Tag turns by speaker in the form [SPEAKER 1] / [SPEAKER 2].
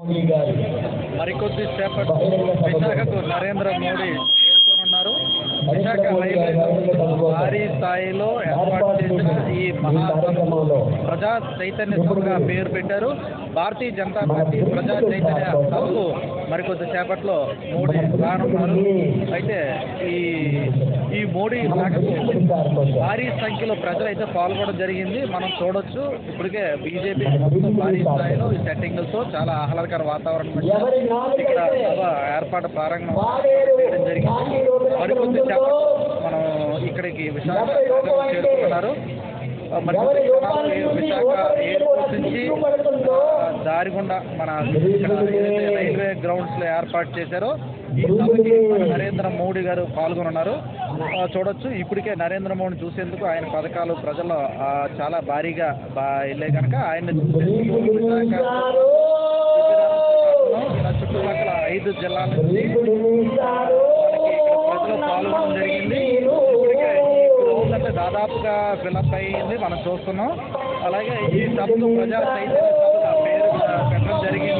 [SPEAKER 1] మోడీ గారు
[SPEAKER 2] మరికొద్ది సేపట్లో విశాఖకు నరేంద్ర మోడీ ఉన్నారు విశాఖ భారీ స్థాయిలో ఏర్పాటు చేసిన ఈ మహాసభకు ప్రజా చైతన్య సభగా పేరు పెట్టారు. భారతీయ జనతా పార్టీ ప్రజా చైతన్య సభకు మరికొద్ది సేపట్లో మోడీ రానున్నారు. అయితే ఈ ఈ మోడీ భారీ సంఖ్యలో ప్రజలు అయితే పాల్గొనడం జరిగింది. మనం చూడొచ్చు. ఇప్పటికే బీజేపీ భారీ స్థాయిలో ఈ సెట్టింగులతో చాలా ఆహ్లాదకర వాతావరణం ఇక్కడ సభ ఏర్పాటు ప్రారంభం చేయడం జరిగింది. మరికొద్ది మనం ఇక్కడికి విశాఖ నగరం చేరుకుంటున్నారు మరికొద్ది విశాఖ ఎయిర్పోర్ట్ నుంచి దారిగుండా దారి గుండా మన రైల్వే గ్రౌండ్స్లో ఏర్పాటు చేశారో నరేంద్ర మోడీ గారు పాల్గొనున్నారు. చూడొచ్చు. ఇప్పటికే నరేంద్ర మోడీ చూసేందుకు ఆయన పథకాలు ప్రజల్లో ఆ, చాలా భారీగా బా వెళ్ళే కనుక ఆయన చుట్టుపక్కల ఐదు జిల్లాల నుంచి ప్రజలు పాల్గొనడం జరిగింది. ఇప్పటికే దాదాపుగా ఫిలప్ అయ్యింది మనం చూస్తున్నాం. అలాగే ఈ సభకు ప్రజా చైతన్య పేరు పెట్టడం జరిగింది.